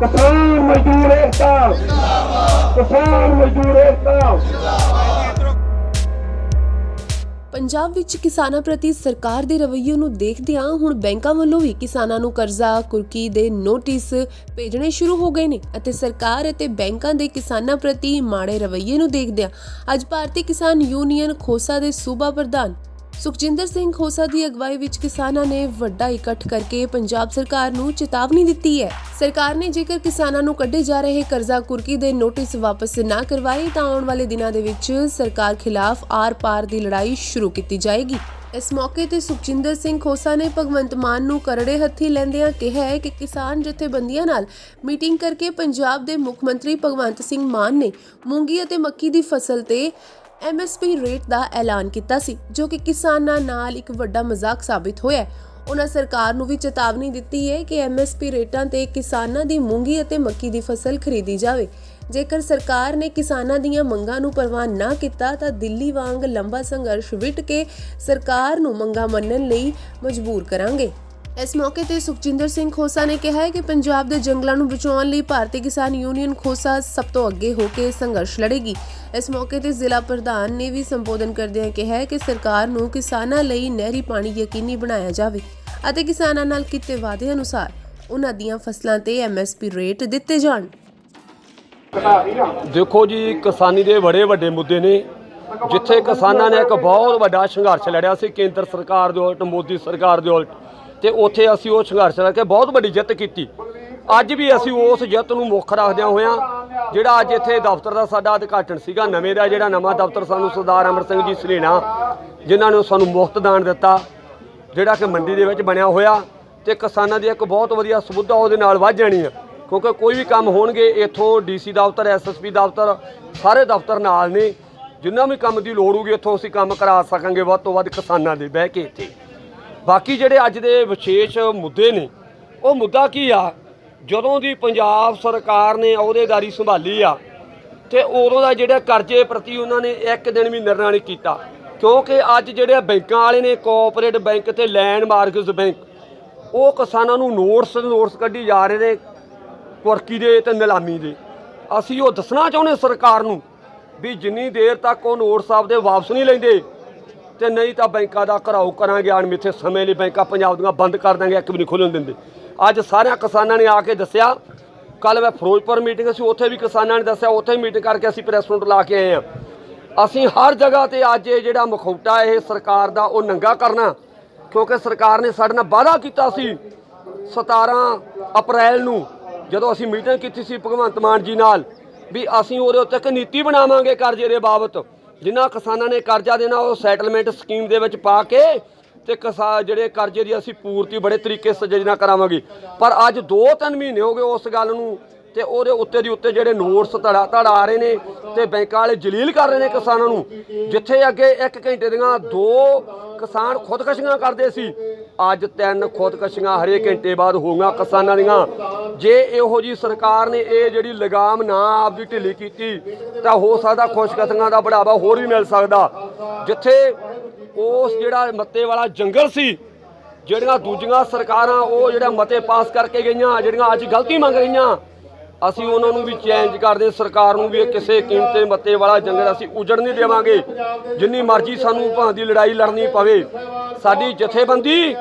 ਕਿਸਾਨ ਮਜ਼ਦੂਰ ਏਕਤਾ। ਕਿਸਾਨ ਮਜ਼ਦੂਰ ਏਕਤਾ। ਪੰਜਾਬ ਵਿੱਚ ਕਿਸਾਨਾਂ ਪ੍ਰਤੀ ਸਰਕਾਰ ਦੇ ਰਵੱਈਏ ਨੂੰ ਦੇਖਦਿਆਂ ਹੁਣ ਬੈਂਕਾਂ ਵੱਲੋਂ ਵੀ ਕਿਸਾਨਾਂ ਨੂੰ ਕਰਜ਼ਾ, ਕੁਰਕੀ ਦੇ ਨੋਟਿਸ ਭੇਜਣੇ ਸ਼ੁਰੂ ਹੋ ਗਏ ਨੇ ਅਤੇ ਸਰਕਾਰ ਅਤੇ ਬੈਂਕਾਂ ਦੇ ਕਿਸਾਨਾਂ ਪ੍ਰਤੀ ਮਾੜੇ ਰਵੱਈਏ ਨੂੰ ਦੇਖਦਿਆਂ ਅੱਜ ਭਾਰਤੀ ਕਿਸਾਨ ਯੂਨੀਅਨ ਖੋਸਾ ਦੇ ਸੂਬਾ ਪ੍ਰਧਾਨ ਸੁਖਜਿੰਦਰ ਸਿੰਘ ਖੋਸਾ ਦੀ ਅਗਵਾਈ ਵਿੱਚ ਕਿਸਾਨਾਂ ਨੇ ਵੱਡਾ ਇਕੱਠ ਕਰਕੇ ਪੰਜਾਬ ਸਰਕਾਰ ਨੂੰ ਚੇਤਾਵਨੀ ਦਿੱਤੀ ਹੈ। ਸਰਕਾਰ ਨੇ ਜੇਕਰ ਕਿਸਾਨਾਂ ਨੂੰ ਕੱਢੇ ਜਾ ਰਹੇ ਕਰਜ਼ਾ ਕੁਰਕੀ ਦੇ ਨੋਟਿਸ ਵਾਪਸ ਨਾ ਕਰਵਾਏ, ਤਾਂ ਆਉਣ ਵਾਲੇ ਦਿਨਾਂ ਦੇ ਵਿੱਚ ਸਰਕਾਰ ਖਿਲਾਫ ਆਰ-ਪਾਰ ਦੀ ਲੜਾਈ ਸ਼ੁਰੂ ਕੀਤੀ ਜਾਏਗੀ। ਇਸ ਮੌਕੇ ਤੇ ਸੁਖਜਿੰਦਰ ਸਿੰਘ ਖੋਸਾ ਨੇ ਭਗਵੰਤ ਮਾਨ ਨੂੰ ਕਰੜੇ ਹੱਥੀ ਲੈਂਦਿਆਂ ਕਿਹਾ ਹੈ ਕਿ ਕਿਸਾਨ ਜਥੇਬੰਦੀਆਂ ਨਾਲ ਮੀਟਿੰਗ ਕਰਕੇ ਪੰਜਾਬ ਦੇ ਮੁੱਖ ਮੰਤਰੀ ਭਗਵੰਤ ਸਿੰਘ ਮਾਨ ਨੇ ਮੂੰਗੀ ਅਤੇ ਮੱਕੀ ਦੀ ਫਸਲ ਤੇ ਐਮਐਸਪੀ ਰੇਟ ਦਾ ਐਲਾਨ ਕੀਤਾ ਸੀ, ਜੋ ਕਿ ਕਿਸਾਨਾਂ ਨਾਲ ਇੱਕ ਵੱਡਾ ਮਜ਼ਾਕ ਸਾਬਿਤ ਹੋਇਆ ਉਹਨਾਂ ਸਰਕਾਰ ਨੂੰ ਵੀ ਚੇਤਾਵਨੀ ਦਿੱਤੀ ਹੈ ਕਿ ਐਮਐਸਪੀ ਰੇਟਾਂ ਤੇ ਕਿਸਾਨਾਂ ਦੀ ਮੂੰਗੀ ਅਤੇ ਮੱਕੀ ਦੀ ਫਸਲ ਖਰੀਦੀ ਜਾਵੇ। ਜੇਕਰ ਸਰਕਾਰ ਨੇ ਕਿਸਾਨਾਂ ਦੀਆਂ ਮੰਗਾਂ ਨੂੰ ਪ੍ਰਵਾਨ ਨਾ ਕੀਤਾ, ਤਾਂ ਦਿੱਲੀ ਵਾਂਗ ਲੰਬਾ ਸੰਘਰਸ਼ ਵਿਟ ਕੇ ਸਰਕਾਰ ਨੂੰ ਮੰਗਾਂ ਮੰਨਣ ਲਈ ਮਜਬੂਰ ਕਰਾਂਗੇ। ਇਸ ਮੌਕੇ ਤੇ ਸੁਖਜਿੰਦਰ ਸਿੰਘ ਖੋਸਾ ਨੇ ਕਿਹਾ ਹੈ ਕਿ ਪੰਜਾਬ ਦੇ ਜੰਗਲਾਂ ਨੂੰ ਬਚਾਉਣ ਲਈ ਭਾਰਤੀ ਕਿਸਾਨ ਯੂਨੀਅਨ ਖੋਸਾ ਸਭ ਤੋਂ ਅੱਗੇ ਹੋ ਕੇ ਸੰਘਰਸ਼ ਲੜੇਗੀ। ਇਸ ਮੌਕੇ ਤੇ ਜ਼ਿਲ੍ਹਾ ਪ੍ਰਧਾਨ ਨੇ ਵੀ ਸੰਬੋਧਨ ਕਰਦਿਆਂ ਕਿਹਾ ਹੈ ਕਿ ਸਰਕਾਰ ਨੂੰ ਕਿਸਾਨਾਂ ਲਈ ਨਹਿਰੀ ਪਾਣੀ ਯਕੀਨੀ ਬਣਾਇਆ ਜਾਵੇ ਅਤੇ ਕਿਸਾਨਾਂ ਨਾਲ ਕੀਤੇ ਵਾਅਦੇ ਅਨੁਸਾਰ ਉਹਨਾਂ ਦੀਆਂ ਫਸਲਾਂ ਤੇ ਐਮਐਸਪੀ ਰੇਟ ਦਿੱਤੇ ਜਾਣ। ਦੇਖੋ ਜੀ, ਕਿਸਾਨੀ ਦੇ ਬੜੇ ਵੱਡੇ ਮੁੱਦੇ ਨੇ, ਜਿੱਥੇ ਕਿਸਾਨਾਂ ਨੇ ਇੱਕ ਬਹੁਤ ਵੱਡਾ ਸੰਘਰਸ਼ ਲੜਿਆ ਸੀ, ਕੇਂਦਰ ਸਰਕਾਰ ਦੇ ਉਲਟ, ਮੋਦੀ ਸਰਕਾਰ ਦੇ ਉਲਟ। ਤੇ ਉੱਥੇ ਅਸੀਂ ਉਹ ਸੰਘਰਸ਼ ਕਰਕੇ ਬਹੁਤ ਵੱਡੀ ਜਿੱਤ ਕੀਤੀ। ਅੱਜ ਵੀ ਅਸੀਂ ਉਸ ਜਿੱਤ ਨੂੰ ਮੁੱਖ ਰੱਖਦਿਆਂ ਹੋਇਆਂ, ਜਿਹੜਾ ਅੱਜ ਇੱਥੇ ਦਫ਼ਤਰ ਦਾ ਸਾਡਾ ਉਦਘਾਟਨ ਸੀਗਾ, ਨਵੇਂ ਦਾ ਜਿਹੜਾ ਨਵਾਂ ਦਫ਼ਤਰ ਸਾਨੂੰ ਸਰਦਾਰ ਅਮਰ ਸਿੰਘ ਜੀ ਸਲੇਣਾ, ਜਿਨ੍ਹਾਂ ਨੇ ਸਾਨੂੰ ਮੁਫਤ ਦਾਨ ਦਿੱਤਾ, ਜਿਹੜਾ ਕਿ ਮੰਡੀ ਦੇ ਵਿੱਚ ਬਣਿਆ ਹੋਇਆ ਤੇ ਕਿਸਾਨਾਂ ਦੀ ਇੱਕ ਬਹੁਤ ਵਧੀਆ ਸੁਵਿਧਾ ਉਹਦੇ ਨਾਲ ਵੱਧ ਜਾਣੀ ਆ। ਕਿਉਂਕਿ ਕੋਈ ਵੀ ਕੰਮ ਹੋਣਗੇ, ਇੱਥੋਂ ਡੀਸੀ ਦਫ਼ਤਰ ਐਸਐਸਪੀ ਦਫ਼ਤਰ, ਸਾਰੇ ਦਫ਼ਤਰ ਨਾਲ ਨੇ। ਜਿੰਨਾ ਵੀ ਕੰਮ ਦੀ ਲੋੜ ਹੋਊਗੀ, ਇੱਥੋਂ ਅਸੀਂ ਕੰਮ ਕਰਾ ਸਕਾਂਗੇ ਵੱਧ ਤੋਂ ਵੱਧ ਕਿਸਾਨਾਂ ਦੇ ਬਹਿ ਕੇ ਇੱਥੇ। ਬਾਕੀ ਜਿਹੜੇ ਅੱਜ ਦੇ ਵਿਸ਼ੇਸ਼ ਮੁੱਦੇ ਨੇ, ਉਹ ਮੁੱਦਾ ਕੀ ਆ? ਜਦੋਂ ਦੀ ਪੰਜਾਬ ਸਰਕਾਰ ਨੇ ਅਹੁਦੇਦਾਰੀ ਸੰਭਾਲੀ ਆ, ਤੇ ਉਦੋਂ ਦਾ ਜਿਹੜੇ ਕਰਜ਼ੇ ਪ੍ਰਤੀ ਉਹਨਾਂ ਨੇ ਇੱਕ ਦਿਨ ਵੀ ਨਿਰਣਾ ਨਹੀਂ ਕੀਤਾ। ਕਿਉਂਕਿ ਅੱਜ ਜਿਹੜੇ ਬੈਂਕਾਂ ਵਾਲੇ ਨੇ ਕੋਆਪਰੇਟਿਵ ਬੈਂਕ ਤੇ ਲੈਂਡ ਮਾਰਕਸ ਬੈਂਕ, ਉਹ ਕਿਸਾਨਾਂ ਨੂੰ ਨੋਟਸ ਨੋਟਸ ਕੱਢੀ ਜਾ ਰਹੇ ਨੇ ਕੁਰਕੀ ਦੇ ਤੇ ਨਿਲਾਮੀ ਦੇ। ਅਸੀਂ ਉਹ ਦੱਸਣਾ ਚਾਹੁੰਦੇ ਸਰਕਾਰ ਨੂੰ ਵੀ ਜਿੰਨੀ ਦੇਰ ਤੱਕ ਉਹ ਨੋਟਸ ਆਪਦੇ ਵਾਪਸ ਨਹੀਂ ਲੈਂਦੇ ਤੇ ਨਹੀਂ ਤਾਂ ਬੈਂਕਾਂ ਦਾ ਘਰਾਓ ਕਰਾਂਗੇ ਅਣਮਿੱਥੇ ਸਮੇਂ ਲਈ ਬੈਂਕਾਂ ਪੰਜਾਬ ਦੀਆਂ ਬੰਦ ਕਰ ਦਾਂਗੇ ਇੱਕ ਵੀ ਨਹੀਂ ਖੁੱਲਣ ਦਿੰਦੇ। ਅੱਜ ਸਾਰਿਆਂ ਕਿਸਾਨਾਂ ਨੇ ਆ ਕੇ ਦੱਸਿਆ ਕੱਲ ਮੈਂ ਫਿਰੋਜ਼ਪੁਰ ਮੀਟਿੰਗ ਸੀ ਉੱਥੇ ਵੀ ਕਿਸਾਨਾਂ ਨੇ ਦੱਸਿਆ, ਉੱਥੇ ਮੀਟਿੰਗ ਕਰਕੇ ਅਸੀਂ ਪ੍ਰੈਸ ਨੋਟ ਲਾ ਕੇ ਆਏ ਆ ਅਸੀਂ ਹਰ ਜਗ੍ਹਾ ਤੇ ਅੱਜ ਇਹ ਜਿਹੜਾ ਮਖੌਟਾ ਇਹ ਸਰਕਾਰ ਦਾ, ਉਹ ਨੰਗਾ ਕਰਨਾ, ਕਿਉਂਕਿ ਸਰਕਾਰ ਨੇ ਸਾਡੇ ਨਾਲ ਵਾਅਦਾ ਕੀਤਾ ਸੀ 17 ਅਪ੍ਰੈਲ ਨੂੰ, ਜਦੋਂ ਅਸੀਂ ਮੀਟਿੰਗ ਕੀਤੀ ਸੀ ਭਗਵੰਤ ਮਾਨ ਜੀ ਨਾਲ, ਵੀ ਅਸੀਂ ਉਹਦੇ ਉੱਤੇ ਇੱਕ ਨੀਤੀ ਬਣਾਵਾਂਗੇ ਕਰਜ਼ੇ ਦੇ ਬਾਬਤ। ਜਿਨ੍ਹਾਂ ਕਿਸਾਨਾਂ ਨੇ ਕਰਜ਼ਾ ਦੇਣਾ, ਉਹ ਸੈਟਲਮੈਂਟ ਸਕੀਮ ਦੇ ਵਿੱਚ ਪਾ ਕੇ ਤੇ ਕਿਸਾ, ਜਿਹੜੇ ਕਰਜ਼ੇ ਦੀ ਅਸੀਂ ਪੂਰਤੀ ਬੜੇ ਤਰੀਕੇ ਸਜੇ ਕਰਾਵਾਂਗੇ। ਪਰ ਅੱਜ 2-3 ਮਹੀਨੇ ਹੋ ਗਏ ਉਸ ਗੱਲ ਨੂੰ ਤੇ ਉਹਦੇ ਉੱਤੇ ਦੀ ਉੱਤੇ ਜਿਹੜੇ ਨੋਟਸ ਧੜਾ ਧੜਾ ਆ ਰਹੇ ਨੇ ਤੇ ਬੈਂਕਾਂ ਵਾਲੇ ਜਲੀਲ ਕਰ ਰਹੇ ਨੇ ਕਿਸਾਨਾਂ ਨੂੰ। ਜਿੱਥੇ ਅੱਗੇ 1 ਘੰਟੇ ਦੀਆਂ ਦੋ ਕਿਸਾਨ ਖੁਦਕਸ਼ੀਆਂ ਕਰਦੇ ਸੀ ਅੱਜ ਤਿੰਨ ਖੁਦਕਸ਼ੀਆਂ ਹਰੇ ਘੰਟੇ ਬਾਅਦ ਹੋਊਗਾ ਕਿਸਾਨਾਂ ਦੀਆਂ। ਜੇ ਇਹੋ ਜੀ ਸਰਕਾਰ ਨੇ ਇਹ ਜਿਹੜੀ ਲਗਾਮ ਨਾ ਆਪਦੀ ਢਿੱਲੀ ਕੀਤੀ, ਤਾਂ ਹੋ ਸਕਦਾ ਖੁਸ਼ਕਸ਼ੀਆਂ ਦਾ ਬੜਾਵਾ ਹੋਰ ਵੀ ਮਿਲ ਸਕਦਾ। ਜਿੱਥੇ ਉਸ ਜਿਹੜਾ ਮੱਤੇ ਵਾਲਾ ਜੰਗਲ ਸੀ, ਜਿਹੜੀਆਂ ਦੂਜੀਆਂ ਸਰਕਾਰਾਂ ਉਹ ਜਿਹੜਾ ਮਤੇ ਪਾਸ ਕਰਕੇ ਗਈਆਂ, ਜਿਹੜੀਆਂ ਅੱਜ ਗਲਤੀ ਮੰਗ ਰਹੀਆਂ ਅਸੀਂ ਉਹਨਾਂ ਨੂੰ ਵੀ ਚੈਲੰਜ ਕਰਦੇ, ਸਰਕਾਰ ਨੂੰ ਵੀ ਕਿਸੇ ਕੀਮਤੇ ਮੱਤੇ ਵਾਲਾ ਜੰਗਲ ਅਸੀਂ ਉਜੜ ਨਹੀਂ ਦੇਵਾਂਗੇ। ਜਿੰਨੀ ਮਰਜ਼ੀ ਸਾਨੂੰ ਭਾਂ ਦੀ ਲੜਾਈ ਲੜਨੀ ਪਵੇ, ਸਾਡੀ ਜਥੇਬੰਦੀ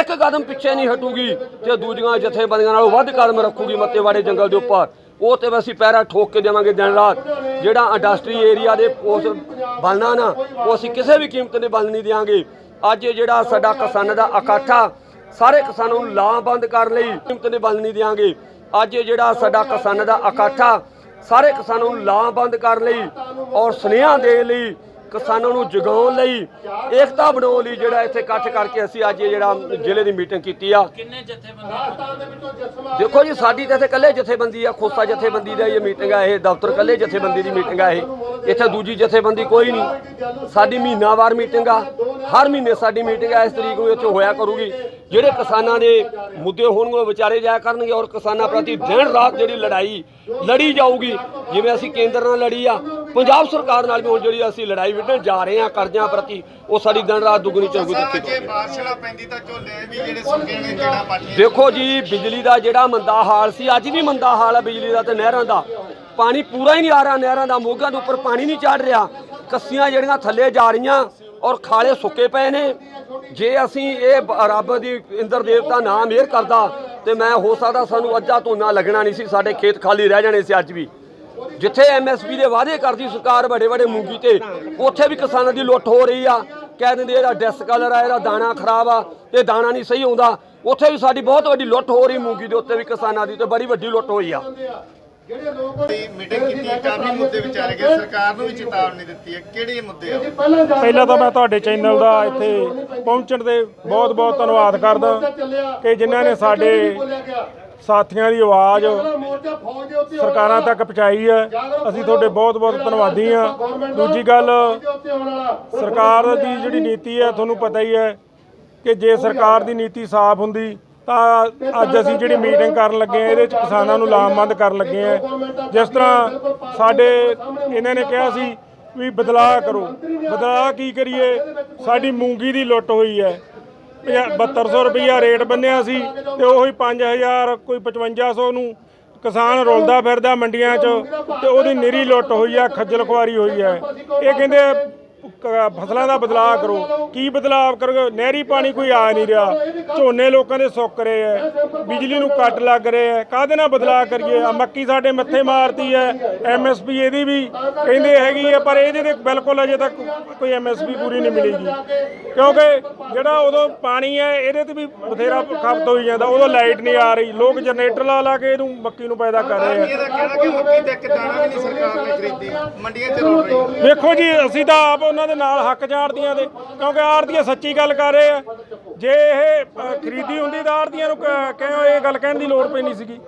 ਇੱਕ ਕਦਮ ਪਿੱਛੇ ਨਹੀਂ ਹਟੂਗੀ ਤੇ ਦੂਜੀਆਂ ਜਥੇਬੰਦੀਆਂ ਨਾਲੋਂ ਵੱਧ ਕਦਮ ਰੱਖੂਗੀ ਮੱਤੇ ਵਾਲੇ ਜੰਗਲ ਦੇ ਉੱਪਰ। ਉਹ ਤੇ ਅਸੀਂ ਪੈਰਾ ਠੋਕ ਕੇ ਦੇਵਾਂਗੇ ਦਿਨ ਰਾਤ। ਜਿਹੜਾ ਇੰਡਸਟਰੀ ਏਰੀਆ ਦੇ ਉਸ ਬਣਨਾ ਨਾ, ਉਹ ਅਸੀਂ ਕਿਸੇ ਵੀ ਕੀਮਤ ਤੇ ਬਣ ਨਹੀਂ ਦਿਆਂਗੇ। ਅੱਜ ਜਿਹੜਾ ਸਾਡਾ ਕਿਸਾਨਾਂ ਦਾ ਇਕੱਠਾ ਸਾਰੇ ਕਿਸਾਨਾਂ ਨੂੰ ਲਾਮਬੰਦ ਕਰਨ ਲਈ ਕੀਮਤ ਤੇ ਬਣ ਨਹੀਂ ਦਿਆਂਗੇ। ਅੱਜ ਜਿਹੜਾ ਸਾਡਾ ਕਿਸਾਨ ਦਾ ਇਕੱਠਾ ਸਾਰੇ ਕਿਸਾਨਾਂ ਨੂੰ ਲਾਮਬੰਦ ਕਰਨ ਲਈ ਔਰ ਸੁਨੇਹਾ ਦੇਣ ਲਈ ਕਿਸਾਨਾਂ ਨੂੰ ਜਗਾਉਣ ਲਈ ਏਕਤਾ ਬਣਾਉਣ ਲਈ ਜਿਹੜਾ ਇੱਥੇ ਇਕੱਠ ਕਰਕੇ ਅਸੀਂ ਅੱਜ ਇਹ ਜਿਹੜਾ ਜ਼ਿਲ੍ਹੇ ਦੀ ਮੀਟਿੰਗ ਕੀਤੀ ਆ। ਕਿੰਨੇ ਜਥੇਬੰਦੀਆਂ? ਦੇਖੋ ਜੀ ਸਾਡੀ ਤਾਂ ਇੱਥੇ ਇਕੱਲੇ ਜਥੇਬੰਦੀ ਆ ਖੋਸਾ ਜਥੇਬੰਦੀ ਦਾ ਇਹ ਮੀਟਿੰਗ ਆ ਇਹ ਦਫ਼ਤਰ ਇਕੱਲੇ ਜਥੇਬੰਦੀ ਦੀ ਮੀਟਿੰਗ ਆ ਇਹ। ਇੱਥੇ ਦੂਜੀ ਜਥੇਬੰਦੀ ਕੋਈ ਨਹੀਂ। ਸਾਡੀ ਮਹੀਨਾਵਾਰ ਮੀਟਿੰਗ ਆ ਹਰ ਮਹੀਨੇ ਸਾਡੀ ਮੀਟਿੰਗ ਆ ਇਸ ਤਰੀਕ ਨੂੰ ਇੱਥੇ ਹੋਇਆ ਕਰੂਗੀ। ਜਿਹੜੇ ਕਿਸਾਨਾਂ ਦੇ ਮੁੱਦੇ ਹੋਣਗੇ ਉਹ ਵਿਚਾਰੇ ਜਾਇਆ ਕਰਨਗੇ ਔਰ ਕਿਸਾਨਾਂ ਪ੍ਰਤੀ ਦਿਨ ਰਾਤ ਜਿਹੜੀ ਲੜਾਈ ਲੜੀ ਜਾਊਗੀ ਜਿਵੇਂ ਅਸੀਂ ਕੇਂਦਰ ਨਾਲ ਲੜੀ ਆ ਪੰਜਾਬ ਸਰਕਾਰ ਨਾਲ ਵੀ ਹੁਣ ਜਿਹੜੀ ਅਸੀਂ ਲੜਾਈ ਵਿੱਢਣ ਜਾ ਰਹੇ ਆ ਕਰਜ਼ਿਆਂ ਪ੍ਰਤੀ ਉਹ ਸਾਡੀ ਦਿਨ ਰਾਤ ਦੁੱਗਣੀ ਚੌਗੁਣੀ ਦਿੱਤੀ ਜੇ ਬਾਰਿਸ਼ ਪੈਂਦੀ ਤਾਂ ਝੋਲੇ ਵੀ ਜਿਹੜੇ ਸੁੱਕੇ ਨੇ ਜਿਹੜਾ ਪਾਟੀਆਂ ਦੇਖੋ ਜੀ ਬਿਜਲੀ ਦਾ ਜਿਹੜਾ ਮੰਦਾ ਹਾਲ ਸੀ ਅੱਜ ਵੀ ਮੰਦਾ ਹਾਲ ਹੈ ਬਿਜਲੀ ਦਾ ਤੇ ਨਹਿਰਾਂ ਦਾ। ਪਾਣੀ ਪੂਰਾ ਹੀ ਨਹੀਂ ਆ ਰਿਹਾ ਨਹਿਰਾਂ ਦਾ ਮੋਗਾ ਦੇ ਉੱਪਰ ਪਾਣੀ ਨਹੀਂ ਚੜ ਰਿਹਾ। ਕੱਸੀਆਂ ਜਿਹੜੀਆਂ ਥੱਲੇ ਜਾ ਰਹੀਆਂ ਔਰ ਖਾਲੇ ਸੁੱਕੇ ਪਏ ਨੇ। ਜੇ ਅਸੀਂ ਇਹ ਰੱਬ ਦੀ ਇੰਦਰ ਦੇਵਤਾ ਨਾ ਮਿਹਰ ਕਰਦਾ, ਤੇ ਮੈਂ ਹੋ ਸਕਦਾ ਸਾਨੂੰ ਅੱਧਾ ਧੋਨਾ ਲੱਗਣਾ ਨਹੀਂ ਸੀ, ਸਾਡੇ ਖੇਤ ਖਾਲੀ ਰਹਿ ਜਾਣੇ ਸੀ ਅੱਜ ਵੀ। ਜਿੱਥੇ ਐਮਐਸਪੀ ਦੇ ਵਾਅਦੇ ਕਰਦੀ ਸਰਕਾਰ ਵੱਡੇ ਵੱਡੇ ਮੂੰਗੀ ਤੇ, ਉੱਥੇ ਵੀ ਕਿਸਾਨਾਂ ਦੀ ਲੁੱਟ ਹੋ ਰਹੀ ਆ। ਕਹਿ ਦਿੰਦੇ ਇਹਦਾ ਡਿਸ ਕਲਰ ਆ, ਇਹਦਾ ਦਾਣਾ ਖਰਾਬ ਆ ਇਹ ਦਾਣਾ ਨਹੀਂ ਸਹੀ ਆਉਂਦਾ। ਉੱਥੇ ਵੀ ਸਾਡੀ ਬਹੁਤ ਵੱਡੀ ਲੁੱਟ ਹੋ ਰਹੀ ਮੂੰਗੀ ਦੇ ਉੱਤੇ ਵੀ ਕਿਸਾਨਾਂ ਦੀ, ਤੇ ਬੜੀ ਵੱਡੀ ਲੁੱਟ ਹੋਈ ਆ। ਜਿਹੜੇ ਲੋਕ ਮੀਟਿੰਗ ਕੀਤੀ ਕਾਫੀ ਮੁੱਦੇ ਵਿਚਾਰੇ ਗਏ ਸਰਕਾਰ ਨੂੰ ਵੀ ਚੇਤਾਵਨੀ ਦਿੱਤੀ ਹੈ। ਕਿਹੜੇ ਮੁੱਦੇ ਆ? ਪਹਿਲਾਂ ਤਾਂ ਮੈਂ ਤੁਹਾਡੇ ਚੈਨਲ ਦਾ ਇੱਥੇ ਪਹੁੰਚਣ ਦੇ ਬਹੁਤ ਬਹੁਤ ਧੰਨਵਾਦ ਕਰਦਾ ਕਿ ਜਿਨ੍ਹਾਂ ਨੇ ਸਾਡੇ ਸਾਥੀਆਂ ਦੀ ਆਵਾਜ਼ ਸਰਕਾਰਾਂ ਤੱਕ ਪਹੁੰਚਾਈ ਹੈ। ਅਸੀਂ ਤੁਹਾਡੇ ਬਹੁਤ ਬਹੁਤ ਧੰਨਵਾਦੀ ਹਾਂ। ਦੂਜੀ ਗੱਲ ਸਰਕਾਰ ਦੀ ਜਿਹੜੀ ਨੀਤੀ ਹੈ ਤੁਹਾਨੂੰ ਪਤਾ ਹੀ ਹੈ ਕਿ ਜੇ ਸਰਕਾਰ ਦੀ ਨੀਤੀ ਸਾਫ਼ ਹੁੰਦੀ ਤਾਂ ਅੱਜ ਅਸੀਂ ਜਿਹੜੀ ਮੀਟਿੰਗ ਕਰਨ ਲੱਗੇ ਹਾਂ, ਇਹਦੇ ਵਿੱਚ ਕਿਸਾਨਾਂ ਨੂੰ ਲਾਮਬੰਦ ਕਰਨ ਲੱਗੇ ਹਾਂ। ਜਿਸ ਤਰ੍ਹਾਂ ਸਾਡੇ ਇਹਨਾਂ ਨੇ ਕਿਹਾ ਸੀ ਵੀ ਬਦਲਾਅ ਕਰੋ। ਬਦਲਾਅ ਕੀ ਕਰੀਏ? ਸਾਡੀ ਮੂੰਗੀ ਦੀ ਲੁੱਟ ਹੋਈ ਹੈ। 7200 ਰੁਪਈਆ ਰੇਟ ਬੰਨਿਆ ਸੀ ਤੇ ਉਹੀ 5000 ਕੋਈ 5500 ਨੂੰ ਕਿਸਾਨ ਰੁਲਦਾ ਫਿਰਦਾ ਮੰਡੀਆਂ 'ਚ ਤੇ ਉਹਦੀ ਨਿਰੀ ਲੁੱਟ ਹੋਈ ਆ, ਖੱਜਲ ਖੁਆਰੀ ਹੋਈ ਹੈ। ਇਹ ਕਹਿੰਦੇ ਫਸਲਾਂ ਦਾ ਬਦਲਾਅ ਕਰੋ। ਕੀ ਬਦਲਾਅ ਕਰੋ ਨਹਿਰੀ ਪਾਣੀ ਕੋਈ ਆ ਨਹੀਂ ਰਿਹਾ। ਝੋਨੇ ਲੋਕਾਂ ਦੇ ਸੁੱਕ ਰਹੇ ਐ। ਬਿਜਲੀ ਨੂੰ ਕੱਟ ਲੱਗ ਰਹੇ ਐ। ਕਾਹਦੇ ਨਾਲ ਬਦਲਾਅ ਕਰੀਏ? ਆ ਮੱਕੀ ਸਾਡੇ ਮੱਥੇ ਮਾਰਤੀ ਐ। ਐਮਐਸਪੀ ਇਹਦੀ ਵੀ ਕਹਿੰਦੇ ਹੈਗੀ ਐ ਪਰ ਇਹਦੇ ਤੇ ਬਿਲਕੁਲ ਅਜੇ ਤੱਕ ਕੋਈ ਐਮਐਸਪੀ ਪੂਰੀ ਨਹੀਂ ਮਿਲੇਗੀ। ਕਿਉਂਕਿ ਜਿਹੜਾ ਉਦੋਂ ਪਾਣੀ ਐ ਇਹਦੇ ਤੇ ਵੀ ਬਥੇਰਾ ਖਪਤ ਹੋਈ ਜਾਂਦਾ। ਉਦੋਂ ਲਾਈਟ ਨਹੀਂ ਆ ਰਹੀ। ਲੋਕ ਜਨਰੇਟਰ ਲਾ ਲਾ ਕੇ ਇਹਨੂੰ ਮੱਕੀ ਨੂੰ ਪੈਦਾ ਕਰ ਰਹੇ ਐ। ਇਹਦਾ ਕਹਿਣਾ ਕਿ ਮੱਕੀ ਤੇ ਇੱਕ ਦਾਣਾ ਵੀ ਨਹੀਂ ਸਰਕਾਰ ਨੇ ਖਰੀਦੀ। ਮੰਡੀਆਂ 'ਚ ਰੁਲ ਰਹੀ ਵੇਖੋ ਜੀ ਅਸੀਂ ਤਾਂ ਆਪ ਉਹਨਾਂ ਦੇ ਨਾਲ ਹੱਕ ਜਾਂ ਆੜਤੀਆਂ ਦੇ, ਕਿਉਂਕਿ ਆੜਤੀਆਂ ਸੱਚੀ ਗੱਲ ਕਰ ਰਹੇ ਆ। ਜੇ ਇਹ ਖਰੀਦੀ ਹੁੰਦੀ ਤਾਂ ਆੜਤੀਆਂ ਨੂੰ ਕ- ਇਹ ਗੱਲ ਕਹਿਣ ਦੀ ਲੋੜ ਪੈਣੀ ਸੀਗੀ?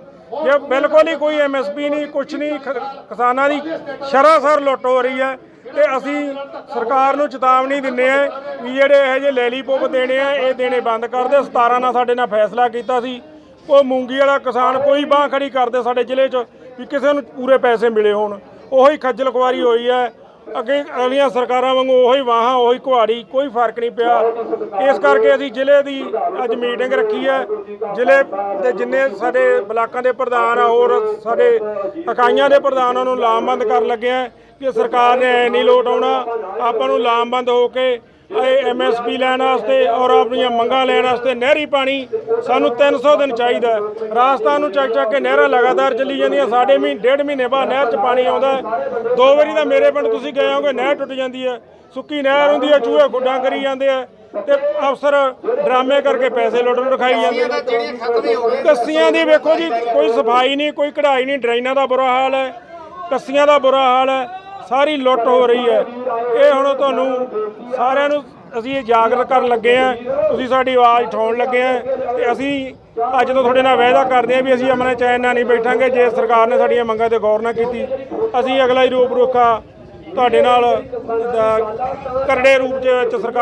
ਜੇ ਬਿਲਕੁਲ ਹੀ ਕੋਈ ਐਮਐਸਪੀ ਨਹੀਂ, ਕੁਛ ਨਹੀਂ, ਖ- ਕਿਸਾਨਾਂ ਦੀ ਸ਼ਰਾਸਰ ਲੁੱਟ ਹੋ ਰਹੀ ਹੈ, ਤੇ ਅਸੀਂ ਸਰਕਾਰ ਨੂੰ ਚੇਤਾਵਨੀ ਦਿੰਨੇ ਆ ਵੀ ਜਿਹੜੇ ਇਹ ਜਿਹੇ ਲੈਲੀਪੋਪ ਦੇਣੇ ਆ, ਇਹ ਦੇਣੇ ਬੰਦ ਕਰ ਦਿਓ 17 ਨਾਲ ਸਾਡੇ ਨਾਲ ਫੈਸਲਾ ਕੀਤਾ ਸੀ। ਉਹ ਮੂੰਗੀ ਵਾਲਾ ਕਿਸਾਨ ਕੋਈ ਬਾਹ ਖੜੀ ਕਰਦੇ ਸਾਡੇ ਜ਼ਿਲ੍ਹੇ 'ਚ, ਵੀ ਕਿਸੇ ਨੂੰ ਪੂਰੇ ਪੈਸੇ ਮਿਲੇ ਹੋਣ। ਉਹੀ ਖੱਜਲ ਖੁਆਰੀ ਹੋਈ ਹੈ। ਅੱਗੇ ਅਗਲੀਆਂ ਸਰਕਾਰਾਂ ਵਾਂਗੂ ਉਹੀ ਵਾਹਾਂ ਉਹੀ ਕੁਹਾੜੀ, ਕੋਈ ਫ਼ਰਕ ਨਹੀਂ ਪਿਆ। ਇਸ ਕਰਕੇ ਅਸੀਂ ਜ਼ਿਲ੍ਹੇ ਦੀ ਅੱਜ ਮੀਟਿੰਗ ਰੱਖੀ ਹੈ। ਜ਼ਿਲ੍ਹੇ ਦੇ ਜਿੰਨੇ ਸਾਡੇ ਬਲਾਕਾਂ ਦੇ ਪ੍ਰਧਾਨ ਆ, ਹੋਰ ਸਾਡੇ ਇਕਾਈਆਂ ਦੇ ਪ੍ਰਧਾਨਾਂ ਨੂੰ ਲਾਮਬੰਦ ਕਰਨ ਲੱਗੇ ਆ ਕਿ ਸਰਕਾਰ ਨੇ ਐ ਨਹੀਂ ਲੋਟ ਆਉਣਾ। ਆਪਾਂ ਨੂੰ ਲਾਮਬੰਦ ਹੋ ਕੇ ਇਹ ਐਮਐਸਪੀ ਲੈਣ ਵਾਸਤੇ ਔਰ ਆਪਣੀਆਂ ਮੰਗਾਂ ਲੈਣ ਵਾਸਤੇ ਨਹਿਰੀ ਪਾਣੀ ਸਾਨੂੰ 300 ਦਿਨ ਚਾਹੀਦਾ। ਰਾਜਸਥਾਨ ਨੂੰ ਚੱਕ ਚੱਕ ਕੇ ਨਹਿਰਾਂ ਲਗਾਤਾਰ ਚੱਲੀ ਜਾਂਦੀਆਂ ਸਾਡੇ ਮਹੀਨੇ ਡੇਢ ਮਹੀਨੇ ਬਾਅਦ ਨਹਿਰ 'ਚ ਪਾਣੀ ਆਉਂਦਾ। ਦੋ ਵਾਰੀ ਤਾਂ ਮੇਰੇ ਪਿੰਡ ਤੁਸੀਂ ਗਏ ਹੋਗੇ ਨਹਿਰ ਟੁੱਟ ਜਾਂਦੀ ਹੈ। ਸੁੱਕੀ ਨਹਿਰ ਹੁੰਦੀ ਹੈ ਚੂਹੇ ਗੁੱਡਾਂ ਕਰੀ ਜਾਂਦੇ ਆ ਤੇ ਅਫਸਰ ਡਰਾਮੇ ਕਰਕੇ ਪੈਸੇ ਲੁੱਟ ਲੁੱਟ ਖਾਈ ਜਾਂਦੇ ਗਈਆਂ। ਕੱਸੀਆਂ ਦੀ ਵੇਖੋ ਜੀ ਕੋਈ ਸਫ਼ਾਈ ਨਹੀਂ ਕੋਈ ਕਢਾਈ ਨਹੀਂ ਡਰੇਨਾਂ ਦਾ ਬੁਰਾ ਹਾਲ ਹੈ। ਕੱਸੀਆਂ ਦਾ ਬੁਰਾ ਹਾਲ ਹੈ। ਸਾਰੀ ਲੁੱਟ ਹੋ ਰਹੀ ਹੈ। ਇਹ ਹੁਣ ਤੁਹਾਨੂੰ ਸਾਰਿਆਂ ਨੂੰ ਅਸੀਂ ਇਹ ਜਾਗਰਤ ਕਰਨ ਲੱਗੇ ਆ ਤੁਸੀਂ ਸਾਡੀ ਆਵਾਜ਼ ਉਠਾਉਣ ਲੱਗੇ ਆ ਤੇ ਅਸੀਂ ਅੱਜ ਤੋਂ ਤੁਹਾਡੇ ਨਾਲ ਵਾਅਦਾ ਕਰਦੇ ਆ ਵੀ ਅਸੀਂ ਅਮਨ ਚੈਨ ਨਾਲ ਨਹੀਂ ਬੈਠਾਂਗੇ। ਜੇ ਸਰਕਾਰ ਨੇ ਸਾਡੀਆਂ ਮੰਗਾਂ ਤੇ ਗੌਰ ਨਾ ਕੀਤੀ, ਅਸੀਂ ਅਗਲਾ ਹੀ ਰੂਪ ਰੁਖਾ ਤੁਹਾਡੇ ਨਾਲ ਕਰੜੇ ਰੂਪ ਚ ਵਿੱਚ ਸਰਕਾਰ